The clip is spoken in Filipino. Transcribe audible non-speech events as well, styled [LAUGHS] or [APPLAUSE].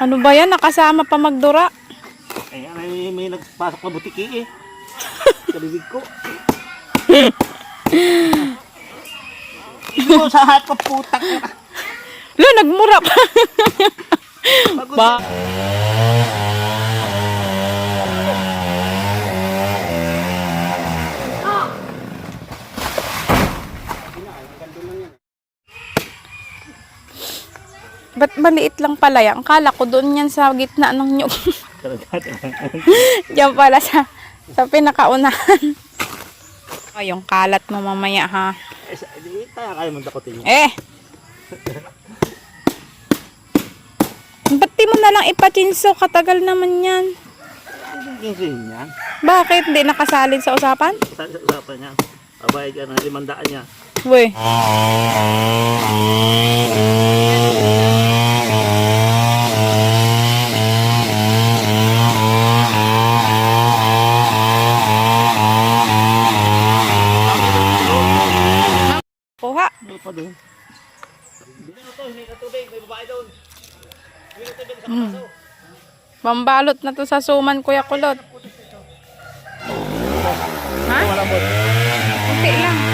Ano ba yan? Nakasama pa magdura. Ay, ay, may nagpasok na butiki eh. [LAUGHS] Kalibig ko. Ito sa hat ko putak. Lo, nagmura pa. Ba? Ba't maliit lang pala yan? Kala ko doon yan sa gitna ng nyug. [LAUGHS] Diyan pala sa, sa pinakaunahan. Ay, yung kalat mo mamaya ha. Eh, sa- di, kaya kaya mong dakotin yun. Eh! Ba't di mo na lang ipachinso? Katagal naman yan. Yung rin yan. Bakit? Di nakasalid sa usapan? Sa sa usapan niya. Abay ka na limandaan niya. Uy. Kuha. Ano pa doon? Pambalot na to sa suman, Kuya Kulot. Ha? Wala mo.